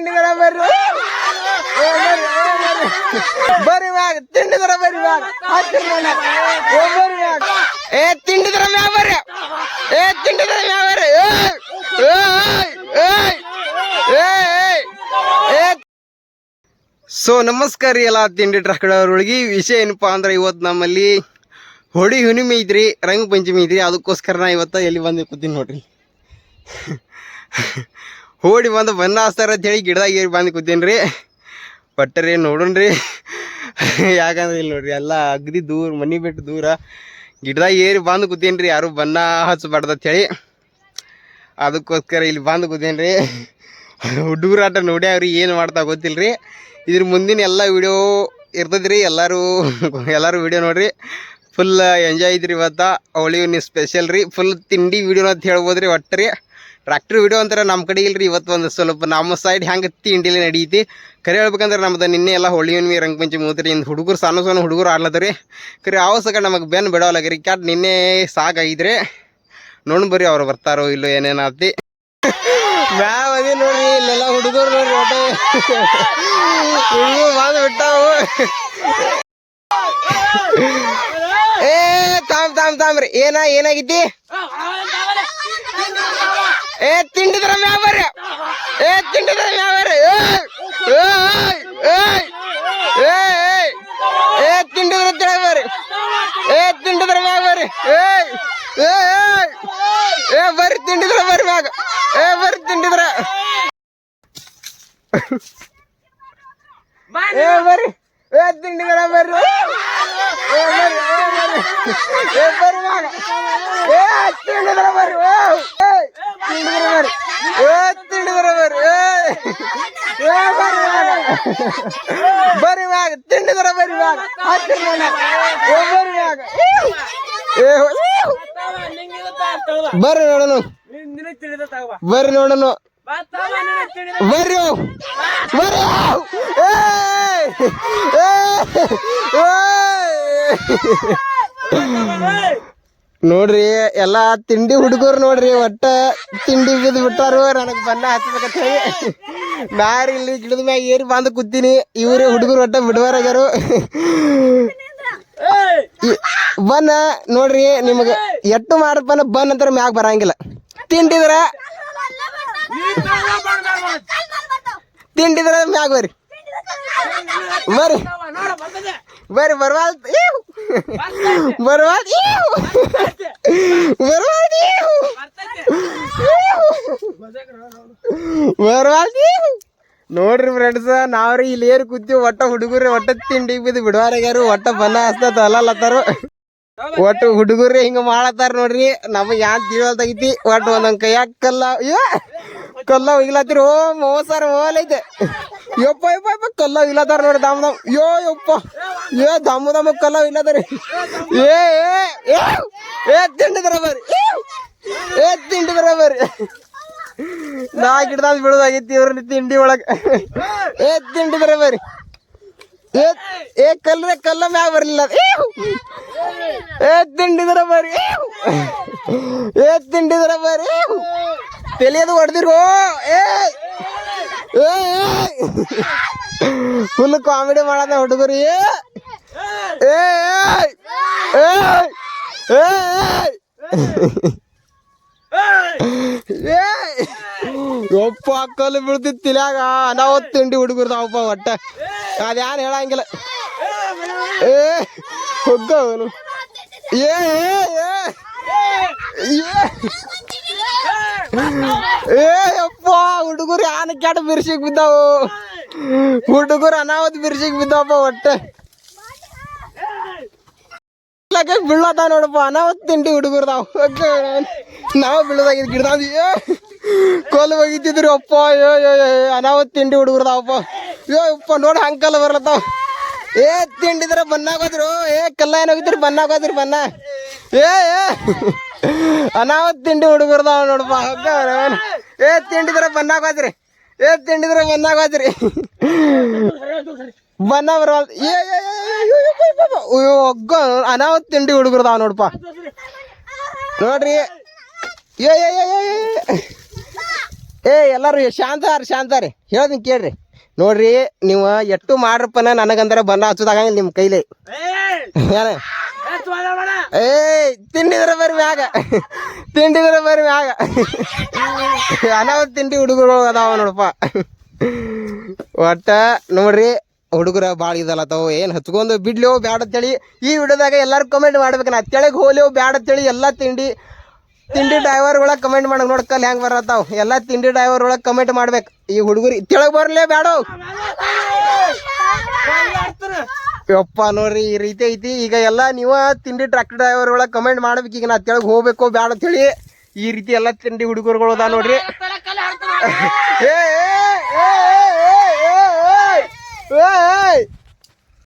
ತಿಂಡಿದರ ಬರ್ರಿ. ಬರ್ರಿ, ಮ್ಯಾಗ ತಿಂಡಿದರ ಬರ್ರಿ ಮ್ಯಾಗ. ಬರ್ರಿ ಮ್ಯಾಗ. ಏ ತಿಂಡಿದರ ಮ್ಯಾಗ ಬರ್ರಿ. ಏ ತಿಂಡಿದರ ಮ್ಯಾಗ ಬರ್ರಿ. ಸೊ ನಮಸ್ಕಾರ ರೀ ಎಲ್ಲ ತಿಂಡಿ ಟ್ರಕ್ಡವ್ರೊಳಗೆ ವಿಷಯ ಏನಪ್ಪಾ ಅಂದ್ರೆ ಇವತ್ತು ನಮ್ಮಲ್ಲಿ ಹೋಳಿ ಹುಣ್ಣಿಮೆ ಐತ್ರಿ ರಂಗ ಪಂಚಮಿ ಐತ್ರಿ. ಅದಕ್ಕೋಸ್ಕರ ನಾ ಇವತ್ತು ಎಲ್ಲಿ ಬಂದು ಕೂತೀನಿ ನೋಡ್ರಿ. ಹೋಳಿ ಬಂದು ಬಣ್ಣ ಹಾಸ್ತಾರ ಅಂತ ಹೇಳಿ ಗಿಡದಾಗ ಏರಿ ಬಂದು ಕೂತೀನಿ ರೀ ಬಟ್ಟರಿ ನೋಡೋಣ್ರಿ ಯಾಕಂದ್ರೆ ಇಲ್ಲಿ ನೋಡ್ರಿ ಎಲ್ಲ ಅಗದಿ ದೂರ, ಮನೆ ಬಿಟ್ಟು ದೂರ ಗಿಡದಾಗ ಏರಿ ಬಂದು ಕೂತೀನಿ ರೀ ಯಾರು ಬಣ್ಣ ಹಚ್ಚಬಾರ್ದು ಅಂತ ಹೇಳಿ. ಅದಕ್ಕೋಸ್ಕರ ಇಲ್ಲಿ ಬಂದು ಕೂತೀನಿ ರೀ ನೋಡಿ ನೋಡ್ಯಾವ್ರಿ, ಏನು ಮಾಡ್ತಾ ಗೊತ್ತಿಲ್ಲ ರೀ ಇದ್ರ ಮುಂದಿನ ಎಲ್ಲ ವಿಡಿಯೋ ಇರ್ತದ್ರಿ. ಎಲ್ಲರೂ ಎಲ್ಲರೂ ವಿಡಿಯೋ ನೋಡ್ರಿ. ಫುಲ್ ಎಂಜಾಯ್ ಇದ್ರಿ ಇವತ್ತು. ಅವಳಿ ನೀವು ಸ್ಪೆಷಲ್ ರೀ. ಫುಲ್ ತಿಂಡಿ ವಿಡಿಯೋ ಅಂತ ಹೇಳ್ಬೋದು ರೀ ಒಟ್ಟು ರೀ ಟ್ರ್ಯಾಕ್ಟರ್ ವಿಡಿಯೋ ಅಂತಾರೆ ನಮ್ಮ ಕಡೆ ಇಲ್ರಿ ಇವತ್ತು ಒಂದು ಸ್ವಲ್ಪ. ನಮ್ಮ ಸೈಡ್ ಹೆಂಗೆ ತಿಂಡಿಲಿ ನಡೀತಿ. ಕರೆ ಹೇಳ್ಬೇಕಂದ್ರೆ ನಮ್ದು ನಿನ್ನೆ ಎಲ್ಲ ಹೋಳಿ ಹುಣ್ಣಿಮೆ ರಂಗ ಪಂಚಮಿ ಮೂತ್ರಿ, ಇಂದು ಹುಡುಗರು, ಸಣ್ಣ ಸಣ್ಣ ಹುಡುಗರು ಆಡ್ಲತ್ತರಿ. ಕರೆ ಆವಸಕ ಸಕ ನಮಗೆ ಬೆನ್ ಬಿಡೋಲ್ಲಾಗ್ರಿ ಕ್ಯಾಟ್ ನಿನ್ನೆ ಸಾಕಾಗಿದ್ರಿ ನೋಡ್ ಬರ್ರಿ ಅವ್ರು ಬರ್ತಾರೋ ಇಲ್ಲೋ ಮ್ಯಾವ್ ಅದೇ ನೋಡ್ರಿ, ಇಲ್ಲೆಲ್ಲ ಹುಡುಗರು ನೋಡ್ರಿ ಒಟ್ಟು. ಹುಡುಗರು ಏನ ಏನಾಗಿದ್ದಿ? ಏ ತಿಂಡಿದ್ರ ಮ್ಯಾವ್ ಬರ್ರಿ ಏ ತಿಂಡಿದ್ರ ಮ್ಯಾವ್ ಬರ್ರಿ ಏಯ್, ಏಯ್, ಏಯ್, ಏಯ್, ಏ ತಿಂಡಿದ್ರ ಬರ್ರಿ ಏ ತಿಂಡಿದ್ರ ಏಯ್ ಏ ಬರ್ರಿ ತಿಂಡಿದ್ರ ಬರ್ರಿ ಮ್ಯಾಗ. ಏ ಬರ್ರಿ ತಿಂಡಿದ್ರ. ಏ ಬರ್ರಿ ಏ ತಿಂಡಿದ್ರ ಬರ್ರಿ ಏ ಏ ಏ ಏ ತಿಂಡಿದ್ರ ಬರ್ರಿ ಏ ತಿಂಡಿದ್ರ ಬರ್ರಿ ಏ ತಿಂಡಿದ್ರ ಬರ್ರಿ ಏ ಏ ಬರ್ರಿ ಬರ್ರಿ ಮ್ಯಾಗ ತಿಂಡಿದ್ರ ಬರ್ರಿ ಮ್ಯಾಗ ಹತ್ತಿರ ಮನೆ. ಏ ಬರ್ರಿ ಏ ಬರ್ರಿ ನೋಡೋಣ ಬರ್ರಿ ನೋಡೋಣ ಬರ್ರಿ. ಬರ್ರಿ ಏ ಏಯ್! ನೋಡ್ರಿ, ಎಲ್ಲಾ ತಿಂಡಿ ಹುಡುಗರು ನೋಡ್ರಿ, ಒಟ್ಟ ತಿಂಡಿ ಬಿದ್ದು ಬಿಟ್ಟಾರು, ನನಗ್ ಬಣ್ಣ ಹಚ್ಚಬೇಕಂತ ಹೇಳಿ ನಾರಿ ಇಲ್ಲಿ ಗಿಡದ ಮ್ಯಾಗ ಏರಿ ಬಂದು ಕೂತೀನಿ. ಇವ್ರಿ ಹುಡುಗರು ಒಟ್ಟ ಬಿಡುವರಾಗ್ಯಾರು ಬನ್ನ ನೋಡ್ರಿ, ನಿಮಗೆ ಎಟ್ಟು ಮಾಡದ್ ಬನ್ನ ಬನ್ ಅಂತಾರ ಮ್ಯಾಗ ಬರಂಗಿಲ್ಲ. ತಿಂಡಿದ್ರ? ತಿಂಡಿದ್ರ ಮ್ಯಾಗ ಬರ್ರಿ. ಬರ್ರಿ. ಬರ್ರಿ ಬರ್ವಾಲ್ ಬರ್ವಾಲ್ ಬರ್ವಾಲ್ ಬರ್ವಾಲ್ ನೋಡ್ರಿ ಫ್ರೆಂಡ್ಸ್ ನಾವ್ರಿ ಇಲ್ಲಿ ಏರ್ ಕೂತೀವಿ, ಒಟ್ಟ ಹುಡುಗರು, ಒಟ್ಟ ತಿಂಡಿ ಬಿದ್ದು ಬಿಡವಾರ್ಯಾರು ಒಟ್ಟ ಬನ್ನ ಹಸ್ತ ಅಲ್ಲತ್ತಾರು ಒಟ್ಟು ಹುಡುಗರು ಹಿಂಗ ಮಾಡತ್ತಾರ ನೋಡ್ರಿ, ನಮಗ್ ಯಾನ್ ತಿಳಲ್ ತೆಗಿತಿ ಒಟ್ಟು ಒಂದೊಂದ್ ಕೈಯಾಗ ಕಲ್ಲ ಅಯ್ಯೋ ಕಲ್ಲ ಒಯ್ಲತ್ತಿರ ಓ, ಮೋಸಾರ ಓಲೈತೆ ಯಪ್ಪ ಯಪ್ಪ ಯಪ್ಪ, ಕಲ್ಲ ಇಲ್ಲದಾರ ನೋಡಿ ದಮ್ ದಮ್. ಯೋ, ಯಪ್ಪ, ಏ ದಮ್ಮ ದಮ್ಮ ಕಲ್ಲ ಇಲ್ಲದಾರಿ ಏ ಏ ಏ ತಿಂಡಿದ್ರ ಬರ್ರಿ ಏ ತಿಂಡಿದ್ರ ಬರ್ರಿ ನಾ ಗಿಡದಾಗ ಬೀಳೋದಾಗಿತ್ತು ಇವ್ರ ತಿಂಡಿ ಒಳಗ. ಏ ತಿಂಡಿದ್ರ ಬರ್ರಿ ಏ ಕಲ್ರೆ ಕಲ್ಲ ಮ್ಯಾಗ ಬರಲಿಲ್ಲ. ಏ ತಿಂಡಿದ್ರ ಬರ್ರಿ ಏ ತಿಂಡಿದ್ರ ಬರ್ರಿ ತಲೆಯದು ಹೊಡೆದಿರು ಏ ಫುಲ್ ಕಾಮಿಡಿ ಮಾಡದ ಹುಡುಗರು ಏ. ಏ ಏ ಏ. ಯಪ್ಪ, ಕಲ್ಲು ಬೀಳ್ತಿತ್ತು ತಿಲ್ಯಾಗ ಅನಾವತ್ ತಿಂಡಿ ಹುಡುಗರ್ದಾವಪ್ಪ ಒಟ್ಟ ಅದ್ಯಾನ್ ಹೇಳಂಗಿಲ್ಲ. ಏ ಹೊಗ್ಗ ಏ ಏ ಯಪ್ಪ, ಹುಡುಗರು ಯಾನ ಕೆಟ್ಟ ಬಿರ್ಸಿಗೆ ಬಿದ್ದಾವು. ಹುಡುಗರು ಅನಾವತ್ ಬಿರ್ಸಿಗೆ ಬಿದ್ದಾವಪ್ಪ ಒಟ್ಟೆ ಬೀಳತ್ತ ನೋಡಪ್ಪ ಅನಾವತ್ ತಿಂಡಿ ಹುಡುಗರ್ದಾವ್ ನಾವು. ಬೀಳದಾಗಿದ್ ಗಿಡದಾವ್ ಕೋಲು ಒಗಿತಿದ್ರಿ ಅಪ್ಪ ಅಯ್ಯೋ ಅನಾವತ್ ತಿಂಡಿ ಹುಡುಗರ್ದಪ್ಪ ಯೋ ಯಪ್ಪ ನೋಡಿ ಅಂಕಲ್ ಬರ್ಲತ್ತಾವ. ಏ ತಿಂಡಿದ್ರ ಬನ್ನಾಗೋದ್ರು ಏ ಕಲ್ಲ ಏನಾಗಿದ್ರಿ ಬನ್ನಾಗೋದ್ರಿ ಬನ್ನ. ಏ ಏ ಅನಾವತ್ ತಿಂಡಿ ಹುಡುಗರ್ದಾವ ನೋಡಪ್ಪ ಹಗ್ಗ. ಏ ತಿಂಡಿದ್ರ ಬನ್ನಾಗೋದ್ರಿ ಏ ತಿಂಡಿದ್ರ ಬನ್ನಾಗೋದ್ರಿ. ಬನ್ನ ಬರವಲ್ ಏ ಅಯ್ಯೋ. ಅಯ್ಯೋ ಹಗ್ಗ ಅನಾವತ್ ತಿಂಡಿ ಹುಡುಗರ್ದಾವ ನೋಡಪ್ಪ. ನೋಡ್ರಿ ಏ ಏ ಏ, ಏ, ಎಲ್ಲರೂ ಶಾಂತಾರ ಶಾಂತಾರಿ ಹೇಳ್ತೀನಿ ಕೇಳ್ರಿ. ನೋಡ್ರಿ ನೀವು ಎಟ್ಟು ಮಾಡ್ರಪ್ಪನ ನನಗಂದ್ರೆ ಬಣ್ಣ ಹಚ್ಚೋದಾಗಂಗಿಲ್ಲ ನಿಮ್ಮ ಕೈಲಿ. ಏ ತಿಂಡಿದ್ರೆ ಬರ್ರಿ ಮ್ಯಾಗ. ತಿಂಡಿದ್ರೆ ಬರ್ರಿ ಮ್ಯಾಗ. ಅನಾವತ್ ತಿಂಡಿ ಹುಡುಗರು ಅದಾವ ನೋಡಪ್ಪ. ಒಟ್ಟ ನೋಡ್ರಿ ಹುಡುಗರ ಭಾಳ ಇದಲ್ಲತ್ತಾವ ಏನು ಹಚ್ಕೊಂಡು ಬಿಡ್ಲಿವೋ ಬ್ಯಾಡ ಅಂತೇಳಿ ಈ ವಿಡಿಯೋದಾಗ ಎಲ್ಲರೂ ಕಮೆಂಟ್ ಮಾಡ್ಬೇಕು. ನಾ ತೆಳಗ್ ಹೋಲಿಯೋ ಬ್ಯಾಡ ಅಂತೇಳಿ ಎಲ್ಲ ತಿಂಡಿ ತಿಂಡಿ ಡ್ರೈವರ್ ಒಳಗೆ ಕಮೆಂಟ್ ಮಾಡಕ್ ನೋಡ್ಕಲ್ ಹೆಂಗ್ ಬರತ್ತಾವ್ ಎಲ್ಲ ತಿಂಡಿ ಡ್ರೈವರ್ ಒಳಗೆ ಕಮೆಂಟ್ ಮಾಡ್ಬೇಕು ಈ ಹುಡುಗರು ತೆಳಗ್ ಬರ್ಲೇ ಬೇಡ ಯಪ್ಪ ನೋಡ್ರಿ ಈ ರೀತಿ ಐತಿ ಈಗ ಎಲ್ಲ ನೀವ ತಿಂಡಿ ಟ್ರ್ಯಾಕ್ಟರ್ ಡ್ರೈವರ್ ಒಳಗೆ ಕಮೆಂಟ್ ಮಾಡ್ಬೇಕು ಈಗ ನಾ ತೆಳಗ್ ಹೋಗ್ಬೇಕು ಬೇಡ ಅಂತೇಳಿ ಈ ರೀತಿ ಎಲ್ಲ ತಿಂಡಿ ಹುಡುಗರುಗಳು ಅದ ನೋಡ್ರಿ ಏ